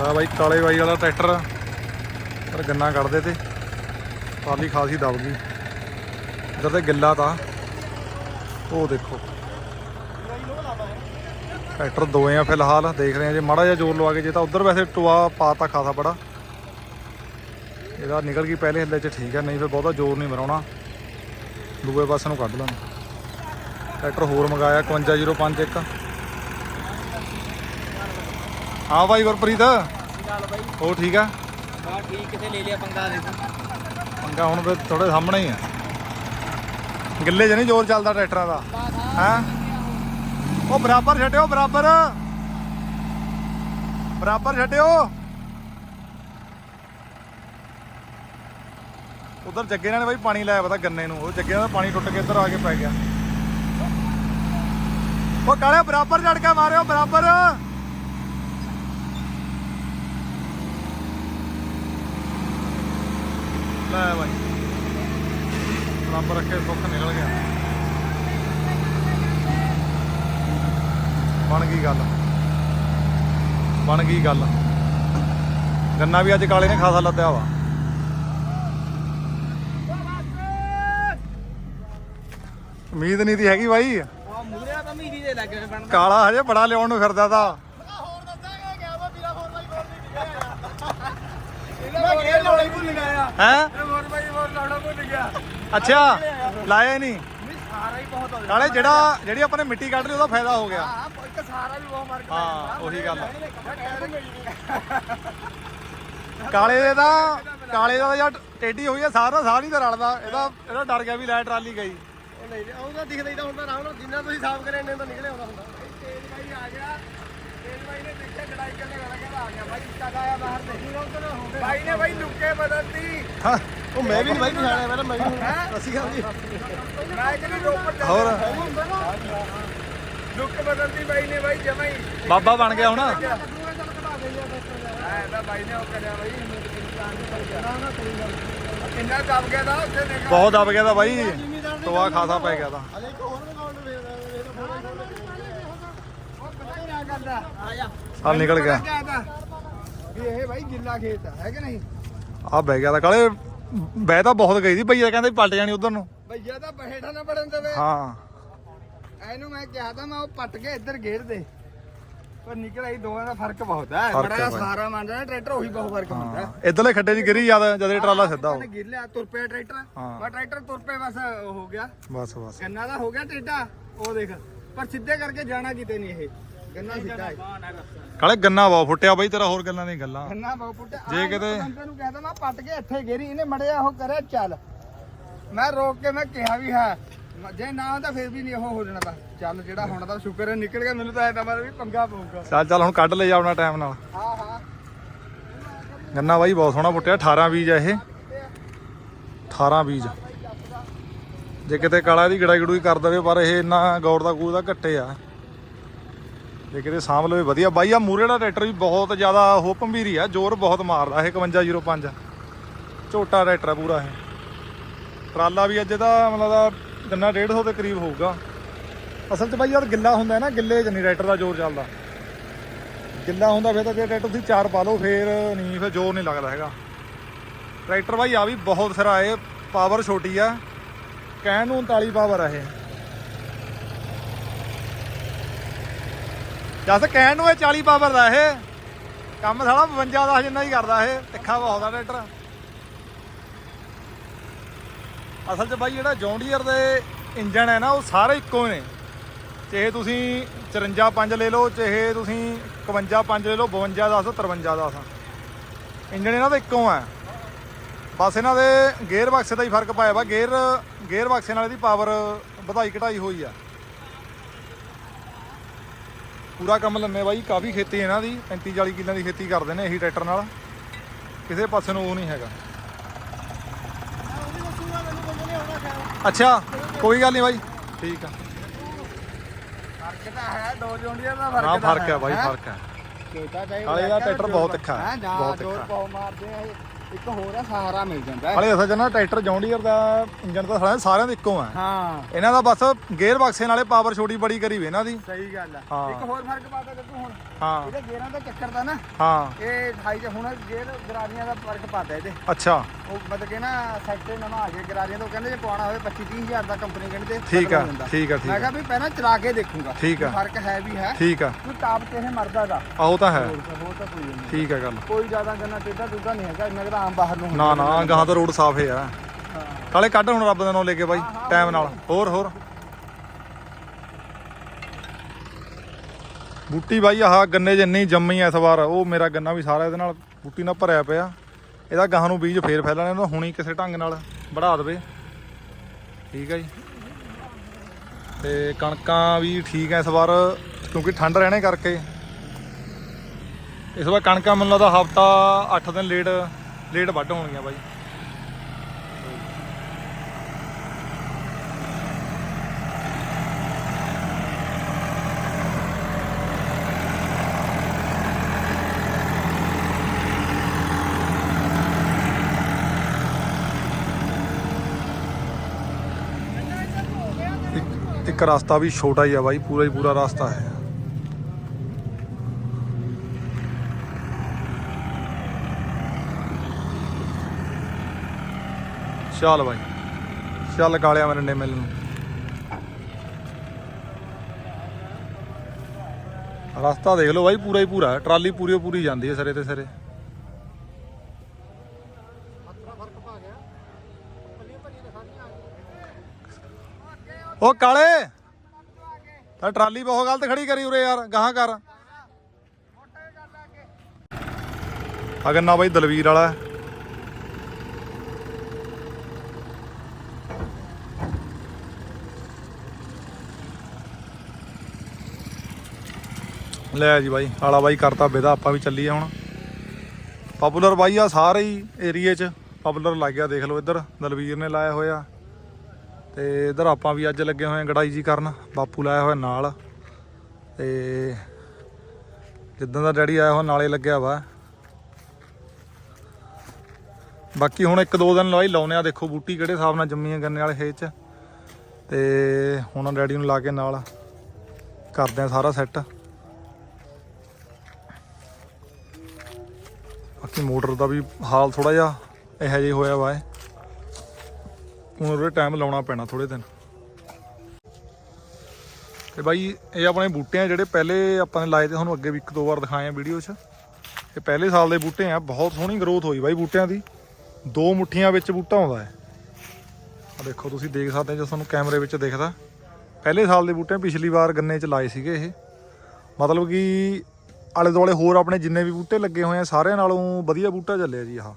ਲਾ ਬਾਈ, ਕਾਲੇ ਬਾਈ ਵਾਲਾ ਟਰੈਕਟਰ। ਪਰ ਗੰਨਾ ਕੱਢਦੇ ਤੇ। ਪਾਲੀ ਖਾਸੀ ਦਬ ਗਈ। ਇਧਰ ਤੇ ਗਿੱਲਾ ਤਾਂ। ਉਹ ਦੇਖੋ। ਟਰੈਕਟਰ ਦੋਏ ਆ ਫਿਲਹਾਲ, ਦੇਖ ਰਹੇ ਆ ਜੇ ਮਾੜਾ ਜਿਹਾ ਜ਼ੋਰ ਲਵਾ ਕੇ ਜੇ ਤਾਂ ਉਧਰ ਵੈਸੇ ਟੁਆ ਪਾਤਾ ਖਾਸਾ ਬੜਾ। ਇਹਦਾ ਨਿਕਲ ਗਈ ਪਹਿਲੇ ਹਿੱਲੇ 'ਚ, ਠੀਕ ਹੈ ਨਹੀਂ ਫਿਰ ਬਹੁਤਾ ਜ਼ੋਰ ਨਹੀਂ ਮਰਾਉਣਾ ਦੂਏ ਪਾਸੇ ਨੂੰ ਕੱਢ ਲੈਣਾ ਟਰੈਕਟਰ ਹੋਰ ਮੰਗਾਇਆ 51051 ਹਾਂ ਭਾਈ ਗੁਰਪ੍ਰੀਤ। ਨਾਲ ਬਾਈ ਉਹ ਠੀਕ ਆ? ਬਾ ਠੀਕ ਕਿਤੇ ਲੈ ਲਿਆ ਪੰਗਾ ਦੇ ਪੰਗਾ ਹੁਣ ਥੋੜੇ ਸਾਹਮਣੇ ਹੀ ਆ। ਗਿੱਲੇ 'ਚ ਨਹੀਂ ਜ਼ੋਰ ਚੱਲਦਾ ਟਰੈਕਟਰਾਂ ਦਾ। ਹੈਂ? ਉਹ ਬਰਾਬਰ ਛੱਡਿਓ ਬਰਾਬਰ। ਬਰਾਬਰ ਛੱਡਿਓ। ਉਧਰ ਜੱਗੇ ਨਾਲ ਨੇ ਬਾਈ ਪਾਣੀ ਲਾਇਆ ਪਤਾ ਗੰਨੇ ਨੂੰ। ਉਹ ਜੱਗੇ ਨਾਲ ਪਾਣੀ ਟੁੱਟ ਕੇ ਇੱਧਰ ਆ ਕੇ ਪੈ ਗਿਆ। ਉਹ ਕਾਲੇ ਬਰਾਬਰ ਛੱਡ ਕੇ ਮਾਰਿਓ ਬਰਾਬਰ। ਲੈ ਬਾਈ। ਬਰਾਬਰ ਰੱਖੇ ਸੁੱਖ ਨਿਕਲ ਗਿਆ। ਬਣ ਗਈ ਗੱਲ। ਬਣ ਗਈ ਗੱਲ। ਗੰਨਾ ਵੀ ਅੱਜ ਕਾਲੇ ਨੇ ਖਾਸਾ ਲੱਦਿਆ ਵਾ। ਉਮੀਦ ਨਹੀਂ ਤੀ ਹੈਗੀ ਬਾਈ। ਦੇ ਕਾਲਾ ਹਜੇ ਬੜਾ ਲਿਆਉਣ ਨੂੰ ਫਿਰਦਾ ਤਾ। ਮੈਂ ਗੇਰ ਲਾਉਣਾ ਹੀ? ਲਾਉਣਾ ਭੁੱਲ ਗਿਆ। ਅੱਛਾ ਲਾਇਆ ਨਹੀਂ। ਨਹੀਂ ਸਾਰਾ ਹੀ ਬਹੁਤ ਹੋ ਕਾਲੇ ਜਿਹੜਾ ਜਿਹੜੀ ਆਪਾਂ ਨੇ ਮਿੱਟੀ ਕੱਢ ਲਈ ਉਹਦਾ ਫਾਇਦਾ ਹੋ ਗਿਆ। ਹਾਂ ਇੱਕ ਸਾਰਾ ਵੀ ਬਹੁਤ ਮਾਰ ਹਾਂ ਉਹੀ ਗੱਲ ਆ। ਕਾਲੇ ਦੇ ਤਾਂ ਕਾਲੇ ਦਾ ਯਾਰ ਟੇਢੀ ਹੋਈ ਆ ਸਾਰਾ ਸਾਰੀ ਦਾ ਰਲਦਾ। ਇਹਦਾ ਇਹਦਾ ਡਰ ਗਿਆ ਵੀ ਲੈ ਟਰਾਲੀ ਗਈ। ਉਹ ਨਹੀਂ ਉਹਦਾ ਦਿਖਦਾ ਹੀ ਤਾਂ ਹੁੰਦਾ ਰਾਮ ਨੂੰ ਜਿੰਨਾ ਤੁਸੀਂ ਸਾਫ਼ ਕਰੇ ਇੰਨੇ ਤਾਂ ਨਿਕਲੇ ਆਉਂਦਾ ਹੁੰਦਾ। ਤੇਜ ਬਾਈ ਆ ਗਿਆ। ਤੇਜ ਬਾਈ ਨੇ ਦੇਖਿਆ ਲੜਾਈ ਕਰਨ ਵਾਲਾ ਕਹਿੰਦਾ ਆ ਗਿਆ ਬਾਈ। ਕਦ ਆਇਆ ਬਾਹਰ ਤੇ ਬਾਈ ਨੇ ਬਾਈ ਲੁੱਕੇ ਬਦਲਤੀ। ਹਾਂ। ਉਹ ਮੈਂ ਵੀ ਨਹੀਂ ਬਾਈ ਪਛਾਣਿਆ ਮੈਂ ਵੀ ਅਸੀਂ ਕਹਿੰਦੀ ਮੈਂ ਕਹਿੰਦੀ ਰੋਪੜ ਜਾ ਹੋਰ? ਲੁੱਕ ਬਦਲਤੀ ਬਾਈ ਨੇ ਬਾਈ ਜਮਾ ਹੀ। ਬਾਬਾ ਬਣ ਗਿਆ ਹੁਣ। ਐ ਤਾਂ ਬਾਈ ਨੇ ਉਹ ਕਰਿਆ ਬਾਈ ਕਿੰਨਾ ਦਬ ਗਿਆ ਦਾ ਉੱਥੇ ਦੇਖ। ਬਹੁਤ ਦਬ ਗਿਆ ਤਾਂ ਬਾਈ। ਟੋਆ ਖਾਸਾ ਪੈ ਗਿਆ ਤਾਂ। ਆ ਨਿਕਲ ਗਿਆ। ਵੀ ਇਹ ਬਾਈ ਗਿੱਲਾ ਖੇਤ ਆ, ਹੈ ਕਿ ਨਹੀਂ? ਆ ਬਹਿ ਗਿਆ ਤਾਂ ਕਾਲੇ। ਬਹਿ ਤਾਂ ਬਹੁਤ ਗਈ ਸੀ ਭਈਆ ਕਹਿੰਦੇ ਪਲਟ ਜਾਣੀ ਉਧਰ ਨੂੰ। ਭਈਆ ਤਾਂ ਬਹੇਠਾ ਨਾ ਪੜਨ ਦੇਵੇ ਹਾਂ। ਇਹਨੂੰ ਮੈਂ ਕਿਹਾ ਤਾਂ ਮੈਂ ਉਹ ਪੱਟ ਕੇ ਇੱਧਰ ਘੇਰ ਦੇ। ਪਰ ਨਿਕਲ ਆਈ ਦੋਵਾਂ ਦਾ ਫ਼ਰਕ ਬਹੁਤ ਹੈ। ਫ਼ਰਕ ਬੜਾ ਹੈ। ਜਿਹਾ ਬਾਈ। ਸਹਾਰਾ ਮੰਨਦਾ ਨਾ ਟਰੈਕਟਰ ਉਹੀ ਬਹੁਤ ਫ਼ਰਕ ਹੁੰਦਾ ਹੈ। ਇਧਰਲੇ ਖੱਡੇ 'ਚ ਗਿਰੀ ਜਦ ਜਦ ਇਹ ਟਰਾਲਾ ਸਿੱਧਾ ਹੋ ਉਹਨੇ ਗਿਰ ਲਿਆ ਤੁਰ ਪਿਆ ਟਰੈਕਟਰ। ਹਾਂ। ਮੈਂ ਟਰੈਕਟਰ ਤੁਰ ਪਿਆ ਬਸ ਉਹ ਹੋ ਗਿਆ। ਬਸ ਬਸ। ਗੰਨਾ ਦਾ ਹੋ ਗਿਆ ਟੇਡਾ ਉਹ ਦੇਖ। ਪਰ ਸਿੱਧੇ ਕਰਕੇ ਜਾਣਾ ਕਿਤੇ ਨਹੀਂ ਇਹ। ਗੰਨਾ ਸਿੱਧਾ ਹੈ। ਕਾਲੇ ਗੰਨਾ ਬਹੁਤ ਫੁੱਟਿਆ ਬਾਈ ਤੇਰਾ ਹੋਰ ਗੱਲਾਂ ਨਹੀਂ ਗੱਲਾਂ। ਗੰਨਾ ਬਹੁਤ ਪੁੱਟਿਆ ਜੇ ਕਿਤੇ- ਬੰਦੇ ਨੂੰ ਕਹਿ ਮੈਂ ਪੱਟ ਕੇ ਇੱਥੇ ਗੇਰੀ ਇਹਨੇ ਮੜਿਆ ਉਹ ਕਰਿਆ ਚੱਲ। ਮੈਂ ਰੋਕ ਕੇ ਮੈਂ ਕਿਹਾ ਵੀ ਹੈ ਜੇ ਨਾ ਹੁੰਦਾ ਫਿਰ ਵੀ ਨਹੀਂ ਉਹ ਹੋ ਜਾਣਾ ਤਾਂ। ਚੱਲ ਜਿਹੜਾ ਹੁਣ ਤਾਂ ਸ਼ੁਕਰ ਹੈ ਨਿਕਲ ਗਿਆ ਮੈਨੂੰ ਤਾਂ ਐ ਤਾਂ ਮਤਲਬ ਵੀ ਪੰਗਾ ਪਊਗਾ। ਚੱਲ ਚੱਲ ਹੁਣ ਕੱਢ ਲੈ ਜਾ ਆਪਣਾ ਟਾਈਮ ਨਾਲ। ਹਾਂ ਹਾਂ। ਗੰਨਾ ਬਾਈ ਬਹੁਤ ਸੋਹਣਾ ਫੁੱਟਿਆ 18 ਬੀਜ ਆ ਇਹ। 18 ਬੀਜ। ਜੇ ਕਿਤੇ ਕਾਲਾ ਦੀ ਗੜਾਈ ਗੜੂਈ ਕਰ ਦਵੇ ਪਰ ਇਹ ਇੰਨਾ ਗੌਰ ਦਾ ਕੂ ਦਾ ਘੱਟੇ ਆ। ਜੇ ਕਿਤੇ ਸਾਂਭ ਲਵੇ, ਵਧੀਆ। ਬਾਈ ਆ ਮੂਰੇ ਦਾ ਟਰੈਕਟਰ ਵੀ ਬਹੁਤ ਜ਼ਿਆਦਾ, ਉਹ ਭੰਬੀਰੀ ਆ, ਜ਼ੋਰ ਬਹੁਤ ਮਾਰਦਾ, ਇਹ 5105 ਝੋਟਾ ਟਰੈਕਟਰ ਆ ਪੂਰਾ ਇਹ। ਟਰਾਲਾ ਵੀ ਅੱਜ ਇਹਦਾ ਮਤਲਬ ਦਾ ਗੰਨਾ 150 ਦੇ ਕਰੀਬ ਹੋਊਗਾ। ਅਸਲ 'ਚ ਬਾਈ ਯਾਰ ਗਿੱਲਾ ਹੁੰਦਾ ਨਾ, ਗਿੱਲੇ 'ਚ ਨਹੀਂ ਟਰੈਕਟਰ ਦਾ ਜ਼ੋਰ ਚੱਲਦਾ। ਗਿੱਲਾ ਹੁੰਦਾ, ਫਿਰ ਤਾਂ ਜੇ ਟਰੈਕਟਰ ਤੁਸੀਂ ਚਾਰ ਪਾ ਲਓ, ਫੇਰ ਨਹੀਂ, ਫਿਰ ਜ਼ੋਰ ਨਹੀਂ ਲੱਗਦਾ ਹੈਗਾ। ਟਰੈਕਟਰ ਬਾਈ ਆ ਵੀ ਬਹੁਤ ਸਿਰਾ, ਇਹ ਪਾਵਰ ਛੋਟੀ ਆ। ਕਹਿਣ ਨੂੰ 39 ਪਾਵਰ ਆ ਇਹ। ਜਦ ਕਹਿਣ ਨੂੰ ਇਹ 40 ਪਾਵਰ ਦਾ ਇਹ, ਕੰਮ ਸਾਲਾ 52 ਦਾ ਜਿੰਨਾ ਹੀ ਕਰਦਾ ਇਹ, ਤਿੱਖਾ ਬਹੁਤ ਦਾ ਟਰੈਕਟਰ। ਅਸਲ 'ਚ ਬਾਈ ਜਿਹੜਾ ਜੌਂਡੀਅਰ ਦੇ ਇੰਜਣ ਹੈ ਨਾ, ਉਹ ਸਾਰੇ ਇੱਕੋ ਨੇ। ਚਾਹੇ ਤੁਸੀਂ 54 5 ਲੈ ਲਓ, ਚਾਹੇ ਤੁਸੀਂ 51 5 ਲੈ ਲਓ 52 10 53 10 ਇੰਜਣ ਇਹਨਾਂ ਦਾ ਇੱਕੋ ਆ। ਬਸ ਇਹਨਾਂ ਦੇ ਗੇਅਰ ਬਾਕਸੇ ਦਾ ਹੀ ਫ਼ਰਕ ਪਾਇਆ ਵਾ। ਗੇਅਰ ਗੇਅਰ ਬਾਕਸੇ ਨਾਲ ਇਹਦੀ ਪਾਵਰ ਵਧਾਈ ਘਟਾਈ ਹੋਈ ਆ। ਪੂਰਾ ਕੰਮ ਲੰਮੇ ਬਾਈ ਕਾਫੀ ਖੇਤੀ ਇਹਨਾਂ ਦੀ 35 40 ਕਿੱਲਿਆਂ ਦੀ ਖੇਤੀ ਕਰਦੇ ਨੇ ਇਹੀ ਟਰੈਕਟਰ ਨਾਲ। ਕਿਸੇ ਪਾਸੇ ਨੂੰ ਉਹ ਨਹੀਂ ਹੈਗਾ। ਅੱਛਾ ਕੋਈ ਗੱਲ ਨਹੀਂ ਬਾਈ। ਠੀਕ ਆ। ਫ਼ਰਕ ਤਾਂ ਹੈ ਦੋ ਜੋਂਡੀਆਂ ਦਾ ਫ਼ਰਕ ਹਾਂ ਫ਼ਰਕ ਹੈ। ਬਾਈ ਫ਼ਰਕ ਹੈ। ਛੋਟਾ ਚਾਹੀਦਾ ਕਾਲੇ ਦਾ ਟਰੈਕਟਰ ਬਹੁਤ ਤਿੱਖਾ ਹੈ, ਬਹੁਤ ਤਿੱਖਾ। ਬਹੁਤ ਮਾਰਦੇ ਆ ਇਹ। ਇੱਕ ਹੋਰ ਆ ਸਹਾਰਾ ਮਿਲ ਜਾਂਦਾ ਹੈ। ਹਲੇ ਅਸਲ ਚ ਨਾ ਟਰੈਕਟਰ ਜੌਂਡੀਅਰ ਦਾ ਇੰਜਨ ਤਾਂ ਸਾਲਿਆਂ ਸਾਰਿਆਂ ਦੇ ਇੱਕੋ ਆ। ਹਾਂ। ਇਹਨਾਂ ਦਾ ਬਸ ਗੇਅਰ ਬਕਸੇ ਨਾਲੇ ਪਾਵਰ ਛੋਟੀ ਬੜੀ ਕਰੀ ਵੀ ਇਹਨਾਂ ਦੀ। ਸਹੀ ਗੱਲ ਆ। ਹਾਂ। ਇੱਕ ਹੋਰ ਫ਼ਰਕ ਪਾਤਾ ਤੇ ਤੂੰ ਹੁਣ। ਹਾਂ। ਇਹਦੇ ਗੇਅਰਾਂ ਦਾ ਚੱਕਰ ਦਾ ਨਾ ਹਾਂ। ਇਹ 28 ਚ ਹੁਣ ਗੇਅਰ ਗਰਾਰੀਆਂ ਦਾ ਫ਼ਰਕ ਪਾਤਾ ਇਹਦੇ। ਅੱਛਾ। ਉਹ ਮਤਲਬ ਕਿ ਨਾ ਸੈਕਟਰ ਨਵਾਂ ਆ ਗਿਆ ਗਰਾਰੀਆਂ ਤੋਂ ਕਹਿੰਦੇ ਜੇ ਪਾਉਣਾ ਹੋਵੇ 25 30 ਹਜ਼ਾਰ ਦਾ ਕੰਪਨੀ ਕਹਿੰਦੇ ਠੀਕ ਆ। ਠੀਕ ਆ ਠੀਕ ਮੈਂ ਆ ਕਿਹਾ ਵੀ ਪਹਿਲਾਂ ਚਲਾ ਕੇ ਦੇਖੂੰਗਾ। ਠੀਕ ਆ। ਫ਼ਰਕ ਹੈ ਵੀ ਹੈ। ਠੀਕ ਆ। ਤੂੰ ਤਾਪ ਕਿਸੇ ਮਰਦਾ ਦਾ ਆ ਉਹ ਤਾਂ ਹੈ। ਹੋਰ ਤਾਂ ਹੋਰ ਤਾਂ ਕੋਈ ਨਹੀਂ। ਠੀਕ ਆ ਗੱਲ। ਕੋਈ ਜ਼ਿਆਦਾ ਗੰਨਾ ਟੇਡਾ ਟੁੱਡਾ ਨਹੀਂ ਹੈਗਾ ਮੈਂ ਕਿਹਾ ਆਮ ਬਾਹਰ ਨੂੰ ਨਾ ਨਾ ਗਾਂ ਤਾਂ ਰੋਡ ਸਾਫ਼ ਹੈ ਆ। ਕਾਲੇ ਕੱਢ ਹੁਣ ਰੱਬ ਦਾ ਨਾਮ ਲੈ ਕੇ ਬਾਈ ਟਾਈਮ ਨਾਲ। ਹੋਰ ਹੋਰ। ਬੂਟੀ ਬਾਈ ਆਹ ਗੰਨੇ ਜਿੰਨੀ ਜੰਮੀ ਐ ਇਸ ਵਾਰ ਉਹ ਮੇਰਾ ਗੰਨਾ ਵੀ ਸਾਰਾ ਇਹਦੇ ਨਾਲ ਬੂਟੀ ਨਾਲ ਭਰਿਆ ਪਿਆ। ਇਹਦਾ ਗਾਹਾਂ ਨੂੰ ਬੀਜ ਫੇਰ ਫੈਲਣਾ ਇਹਨੂੰ ਹੁਣੀ ਕਿਸੇ ਢੰਗ ਨਾਲ ਵਧਾ ਦੇਵੇ। ਠੀਕ ਹੈ ਜੀ। ਤੇ ਕਣਕਾਂ ਵੀ ਠੀਕ ਐ ਇਸ ਵਾਰ ਕਿਉਂਕਿ ਠੰਡ ਰਹਿਣੇ ਕਰਕੇ। ਇਸ ਵਾਰ ਕਣਕਾਂ ਮੈਨੂੰ ਲੱਗਦਾ ਹਫਤਾ 8 ਦਿਨ ਲੇਟ ਲੇਟ ਵੱਢ ਹੋਣਗੀਆਂ ਬਾਈ। ਇੱਕ- ਇੱਕ ਰਸਤਾ ਵੀ ਛੋਟਾ ਹੀ ਆ ਬਾਈ ਪੂਰਾ ਹੀ ਪੂਰਾ ਰਸਤਾ ਹੈ ਚੱਲ ਬਾਈ। ਚੱਲ ਕਾਲਿਆ ਮਰੰਡੇ ਮਿਲ ਨੂੰ। ਰਸਤਾ ਦੇਖ ਲਓ ਬਾਈ, ਪੂਰਾ ਹੀ ਪੂਰਾ ਟਰਾਲੀ ਪੂਰੀ ਪੂਰੀ ਜਾਂਦੀ ਹੈ ਸਿਰੇ ਤੇ ਸਿਰੇ। ਉਹ ਕਾਲੇ! ਤਾਂ ਟਰਾਲੀ ਬਹੁਤ ਗਲਤ ਖੜੀ ਕਰੀ ਉਰੇ ਯਾਰ, ਗਾਹਾਂ ਕਰ। ਆ ਗੰਨਾ ਬਾਈ ਦਲਵੀਰ ਵਾਲਾ। ਲੈ ਜੀ ਬਾਈ, ਆਲਾ ਬਾਈ ਕਰਤਾ ਵਿਦਾ, ਆਪਾਂ ਵੀ ਚੱਲੀਏ ਹੁਣ। ਪਪੂਲਰ ਬਾਈ ਆ ਸਾਰੇ ਹੀ ਏਰੀਏ 'ਚ। ਪਪੂਲਰ ਲੱਗ ਗਿਆ, ਦੇਖ ਲਓ ਇੱਧਰ, ਦਲਵੀਰ ਨੇ ਲਾਇਆ ਹੋਇਆ। ਤੇ ਇੱਧਰ ਆਪਾਂ ਵੀ ਅੱਜ ਲੱਗੇ ਹੋਏ ਆ ਗੜਾਈ ਜੀ ਕਰਨ, ਬਾਪੂ ਲਾਇਆ ਹੋਇਆ ਨਾਲ। ਤੇ ਜਿੱਦਾਂ ਦਾ ਡੈਡੀ ਆਇਆ ਹੋਇਆ, ਨਾਲੇ ਲੱਗਿਆ ਵਾ। ਬਾਕੀ ਹੁਣ ਇੱਕ ਦੋ ਦਿਨ ਲਵਾਈ ਲਾਉਨੇ ਆ, ਦੇਖੋ ਬੂਟੀ ਕਿਹੜੇ ਹਿਸਾਬ ਨਾਲ ਜੰਮੀ ਆ ਗੰਨੇ ਵਾਲੇ ਖੇਤ 'ਚ। ਤੇ ਹੁਣ ਡੈਡੀ ਨੂੰ ਲਾ ਕੇ ਨਾਲ। ਕਰਦੇ ਆ ਸਾਰਾ ਸੈੱਟ ਬਾਕੀ ਮੋਟਰ ਦਾ ਵੀ ਹਾਲ ਥੋੜਾ ਜਿਹਾ ਇਹੋ ਜਿਹਾ ਹੋਇਆ ਵਾ ਹੈ ਹੁਣ ਉਹਦੇ ਟਾਈਮ ਲਾਉਣਾ ਪੈਣਾ ਥੋੜੇ ਦਿਨ। ਤੇ ਬਾਈ, ਇਹ ਆਪਣੇ ਬੂਟੇ ਆ ਜਿਹੜੇ ਪਹਿਲੇ ਆਪਾਂ ਨੇ ਲਾਏ ਤੇ ਤੁਹਾਨੂੰ ਅੱਗੇ ਵੀ ਇੱਕ ਦੋ ਵਾਰ ਦਿਖਾਏ ਆ ਵੀਡੀਓ 'ਚ। ਇਹ ਪਹਿਲੇ ਸਾਲ ਦੇ ਬੂਟੇ ਆ, ਬਹੁਤ ਸੋਹਣੀ ਗਰੋਥ ਹੋਈ ਬਾਈ ਬੂਟਿਆਂ ਦੀ। ਦੋ ਮੁੱਠੀਆਂ ਵਿੱਚ ਬੂਟਾ ਆਉਂਦਾ ਹੈ। ਆ ਦੇਖੋ ਤੁਸੀਂ ਦੇਖ ਸਕਦੇ ਜੇ ਤੁਹਾਨੂੰ ਕੈਮਰੇ ਵਿੱਚ ਦਿਖਦਾ। ਪਹਿਲੇ ਸਾਲ ਦੇ ਬੂਟੇ ਪਿਛਲੀ ਵਾਰ ਗੰਨੇ 'ਚ ਲਾਏ ਸੀਗੇ ਇਹ। ਮਤਲਬ ਕਿ ਆਲੇ ਦੁਆਲੇ ਹੋਰ ਆਪਣੇ ਜਿੰਨੇ ਵੀ ਬੂਟੇ ਲੱਗੇ ਹੋਏ ਆ, ਸਾਰਿਆਂ ਨਾਲੋਂ ਵਧੀਆ ਬੂਟਾ ਚੱਲਿਆ ਜੀ ਆਹ।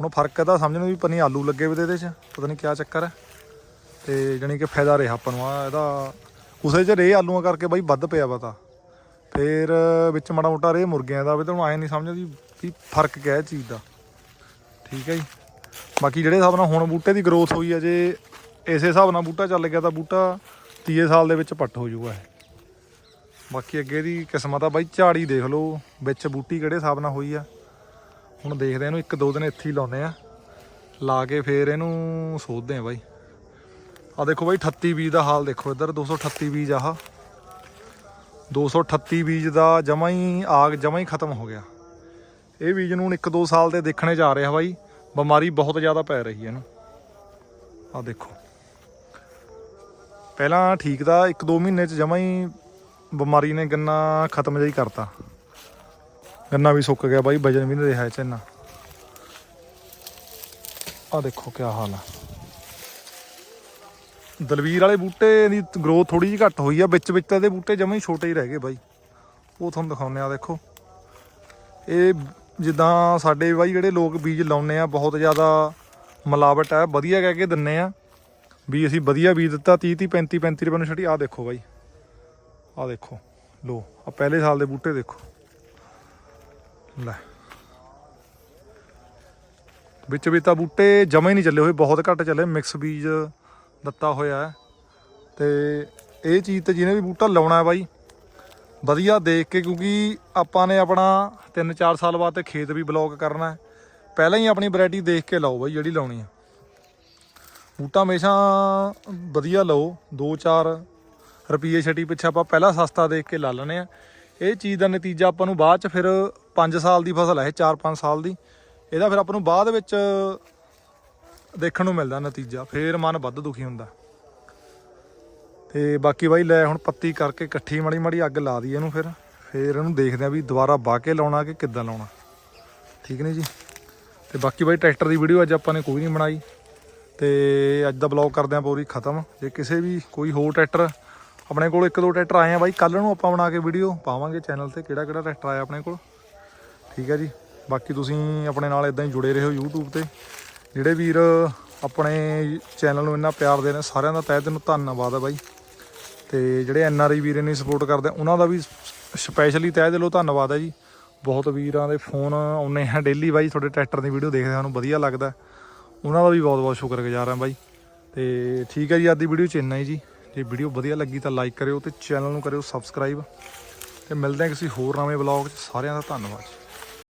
ਹੁਣ ਫ਼ਰਕ ਇਹਦਾ ਸਮਝਣ ਵੀ ਪਨੀ ਆਲੂ ਲੱਗੇ ਵੇ ਤੇ ਇਹਦੇ 'ਚ, ਪਤਾ ਨਹੀਂ ਕਿਆ ਚੱਕਰ ਹੈ ਤੇ ਜਾਣੀ ਕਿ ਫਾਇਦਾ ਰਿਹਾ ਆਪਾਂ ਨੂੰ ਆ, ਇਹਦਾ ਉਸੇ 'ਚ ਰੇ ਆਲੂਆਂ ਕਰਕੇ ਬਾਈ ਵੱਧ ਪਿਆ ਵਾ ਤਾਂ। ਫੇਰ ਵਿੱਚ ਮਾੜਾ ਮੋਟਾ ਰੇ ਮੁਰਗਿਆਂ ਦਾ ਵੀ ਤਾਂ ਹੁਣ ਆਏ ਨਹੀਂ ਸਮਝ ਵੀ ਵੀ ਫ਼ਰਕ ਕਿਆ ਚੀਜ਼ ਦਾ। ਠੀਕ ਹੈ ਜੀ। ਬਾਕੀ ਜਿਹੜੇ ਹਿਸਾਬ ਨਾਲ ਹੁਣ ਬੂਟੇ ਦੀ ਗਰੋਥ ਹੋਈ ਹੈ ਜੇ ਇਸੇ ਹਿਸਾਬ ਨਾਲ ਬੂਟਾ ਚੱਲ ਗਿਆ ਤਾਂ ਬੂਟਾ 30 ਸਾਲ ਦੇ ਵਿੱਚ ਪੱਟ ਹੋ ਜਾਊਗਾ ਇਹ। ਬਾਕੀ ਅੱਗੇ ਦੀ ਕਿਸਮਤ ਆ ਬਾਈ, ਝਾੜੀ ਦੇਖ ਲਓ, ਵਿੱਚ ਬੂਟੀ ਕਿਹੜੇ ਹਿਸਾਬ ਨਾਲ ਹੋਈ ਆ। ਹੁਣ ਦੇਖਦੇ ਇਹਨੂੰ ਇੱਕ ਦੋ ਦਿਨ ਇੱਥੇ ਹੀ ਲਾਉਨੇ ਆ। ਲਾ ਕੇ ਫੇਰ ਇਹਨੂੰ ਸੋਧਦੇ ਆ ਬਾਈ। ਆ ਦੇਖੋ ਬਾਈ 38 ਬੀਜ ਦਾ ਹਾਲ ਦੇਖੋ ਇੱਧਰ 238 ਬੀਜ ਆਹ। 238 ਬੀਜ ਦਾ ਜਮਾ ਹੀ ਆਗ ਜਮਾ ਹੀ ਖਤਮ ਹੋ ਗਿਆ। ਇਹ ਬੀਜ ਨੂੰ ਹੁਣ ਇੱਕ ਦੋ ਸਾਲ ਦੇ ਦੇਖਣੇ ਜਾ ਰਿਹਾ ਬਾਈ। ਬਿਮਾਰੀ ਬਹੁਤ ਜ਼ਿਆਦਾ ਪੈ ਰਹੀ ਹੈ ਇਹਨੂੰ। ਆ ਦੇਖੋ। ਪਹਿਲਾਂ ਠੀਕ ਦਾ ਇੱਕ ਦੋ ਮਹੀਨੇ ਚ ਜਮਾ ਹੀ ਬਿਮਾਰੀ ਨੇ ਗੰਨਾ ਖਤਮ ਜਿਹਾ ਹੀ ਕਰਤਾ। ਗੰਨਾ ਵੀ ਸੁੱਕ ਗਿਆ ਬਾਈ, ਵਜਨ ਵੀ ਨਹੀਂ ਰਿਹਾ ਇਹ ਚ ਇੰਨਾ। ਆ ਦੇਖੋ ਕੀ ਹਾਲ ਆ। ਦਲਵੀਰ ਵਾਲੇ ਬੂਟੇ ਦੀ ਗਰੋਥ ਥੋੜੀ ਜਿਹੀ ਘੱਟ ਹੋਈ ਆ, ਵਿੱਚ ਵਿੱਚ ਤਾਂ ਇਹਦੇ ਬੂਟੇ ਜਮਾਂ ਹੀ ਛੋਟੇ ਹੀ ਰਹਿ ਗਏ ਬਾਈ। ਉਹ ਤੁਹਾਨੂੰ ਦਿਖਾਉਂਦੇ ਆ, ਦੇਖੋ। ਇਹ ਜਿੱਦਾਂ ਸਾਡੇ ਬਾਈ ਜਿਹੜੇ ਲੋਕ ਬੀਜ ਲਾਉਨੇ ਆ, ਬਹੁਤ ਜ਼ਿਆਦਾ ਮਿਲਾਵਟ ਹੈ ਵਧੀਆ ਕਹਿ ਕੇ ਦਿੰਨੇ ਆ। ਵੀ ਅਸੀਂ ਵਧੀਆ ਬੀਜ ਦਿੱਤਾ 30 30 35 35 ਰੁਪਏ ਨੂੰ ਛੱਡੀ ਆ ਦੇਖੋ ਬਾਈ। ਆ ਦੇਖੋ ਲੋ ਆ ਪਹਿਲੇ ਸਾਲ ਦੇ ਬੂਟੇ ਦੇਖੋ। ਲੈ। ਵਿੱਚ ਵੀ ਤਾਂ ਬੂਟੇ ਜਮਾ ਹੀ ਨਹੀਂ ਚੱਲੇ ਹੋਏ, ਬਹੁਤ ਘੱਟ ਚੱਲੇ, ਮਿਕਸ ਬੀਜ ਦਿੱਤਾ ਹੋਇਆ ਹੈ। ਤੇ ਇਹ ਚੀਜ਼ ਤੇ ਜਿਹਨੇ ਵੀ ਬੂਟਾ ਲਾਉਣਾ ਹੈ ਬਾਈ, ਵਧੀਆ ਦੇਖ ਕੇ, ਕਿਉਂਕਿ ਆਪਾਂ ਨੇ ਆਪਣਾ 3-4 ਸਾਲ ਬਾਅਦ ਤੇ ਖੇਤ ਵੀ ਬਲੌਕ ਕਰਨਾ ਹੈ। ਪਹਿਲਾਂ ਹੀ ਆਪਣੀ ਵੈਰਾਈਟੀ ਦੇਖ ਕੇ ਲਾਓ ਬਾਈ, ਜਿਹੜੀ ਲਾਉਣੀ ਹੈ। ਬੂਟਾ ਹਮੇਸ਼ਾ ਵਧੀਆ ਲਓ 2-4 ਰੁਪਏ ਛਟੀ ਪਿੱਛੇ ਆਪਾਂ ਪਹਿਲਾਂ ਸਸਤਾ ਦੇਖ ਕੇ ਲਾ ਲੈਣੇ ਆ। ਇਹ ਚੀਜ਼ ਦਾ ਨਤੀਜਾ ਆਪਾਂ ਨੂੰ ਬਾਅਦ ਚ ਫਿਰ 5 ਸਾਲ ਦੀ ਫਸਲ ਹੈ 4-5 ਸਾਲ ਦੀ। ਇਹਦਾ ਫਿਰ ਆਪਾਂ ਨੂੰ ਬਾਅਦ ਵਿੱਚ ਦੇਖਣ ਨੂੰ ਮਿਲਦਾ ਨਤੀਜਾ, ਫੇਰ ਮਨ ਵੱਧ ਦੁਖੀ ਹੁੰਦਾ। ਤੇ ਬਾਕੀ ਬਾਈ ਲੈ ਹੁਣ ਪੱਤੀ ਕਰਕੇ ਇਕੱਠੀ ਮੜੀ ਮੜੀ ਅੱਗ ਲਾ ਦਈਏ ਇਹਨੂੰ ਫਿਰ। ਫੇਰ ਇਹਨੂੰ ਦੇਖਦੇ ਆ ਵੀ ਦੁਬਾਰਾ ਬਾਹ ਕੇ ਲਾਉਣਾ ਕਿ ਕਿੱਦਾਂ ਲਾਉਣਾ। ਠੀਕ ਨੇ ਜੀ? ਤੇ ਬਾਕੀ ਬਾਈ ਟਰੈਕਟਰ ਦੀ ਵੀਡੀਓ ਅੱਜ ਆਪਾਂ ਨੇ ਕੋਈ ਨਹੀਂ ਬਣਾਈ। ਤੇ ਅੱਜ ਦਾ ਬਲੌਗ ਕਰਦੇ ਆਂ ਪੂਰੀ ਖਤਮ। ਜੇ ਕਿਸੇ ਵੀ ਕੋਈ ਹੋਰ ਟਰੈਕਟਰ ਆਪਣੇ ਕੋਲ ਇੱਕ ਦੋ ਟਰੈਕਟਰ ਆਏ ਆ ਬਾਈ ਕੱਲ ਨੂੰ ਆਪਾਂ ਬਣਾ ਕੇ ਵੀਡੀਓ ਪਾਵਾਂਗੇ ਚੈਨਲ ਤੇ ਕਿਹੜਾ ਕਿਹੜਾ ਟਰੈਕਟਰ ਆਇਆ ਆਪਣੇ ਕੋਲ। ਠੀਕ ਹੈ ਜੀ। ਬਾਕੀ ਤੁਸੀਂ ਆਪਣੇ ਨਾਲ ਇਦਾਂ ਹੀ ਜੁੜੇ ਰਹੋ YouTube ਤੇ। ਜਿਹੜੇ ਵੀਰ ਆਪਣੇ ਚੈਨਲ ਨੂੰ ਇੰਨਾ ਪਿਆਰ ਦੇ ਰਹੇ ਸਾਰਿਆਂ ਦਾ ਤਹਿ ਦਿਲੋਂ ਧੰਨਵਾਦ ਹੈ ਬਾਈ। ਤੇ ਜਿਹੜੇ ਐਨ ਆਰ ਆਈ ਵੀਰ ਨੇ ਸਪੋਰਟ ਕਰਦੇ ਉਹਨਾਂ ਦਾ ਵੀ ਸਪੈਸ਼ਲੀ ਤਹਿ ਦਿਲੋਂ ਧੰਨਵਾਦ ਹੈ ਜੀ। ਬਹੁਤ ਵੀਰਾਂ ਦੇ ਫੋਨ ਆਉਨੇ ਆ ਡੇਲੀ ਬਾਈ, ਤੁਹਾਡੇ ਟਰੈਕਟਰ ਦੀ ਵੀਡੀਓ ਦੇਖਦੇ ਸਾਨੂੰ ਵਧੀਆ ਲੱਗਦਾ। ਉਹਨਾਂ ਦਾ ਵੀ ਬਹੁਤ ਬਹੁਤ ਸ਼ੁਕਰਗੁਜ਼ਾਰ ਹਾਂ ਬਾਈ। ਤੇ ਠੀਕ ਹੈ ਜੀ, ਅੱਜ ਦੀ ਵੀਡੀਓ ਚ ਇੰਨਾ ਹੀ ਜੀ। ਜੇ ਵੀਡੀਓ ਵਧੀਆ ਲੱਗੀ ਤਾਂ ਲਾਈਕ ਕਰਿਓ ਤੇ ਚੈਨਲ ਨੂੰ ਕਰਿਓ ਸਬਸਕ੍ਰਾਈਬ ਤੇ ਮਿਲਦੇ ਹਾਂ ਕਿਸੇ ਹੋਰ ਨਵੇਂ ਵਲੌਗ 'ਚ। ਸਾਰਿਆਂ ਦਾ ਧੰਨਵਾਦ।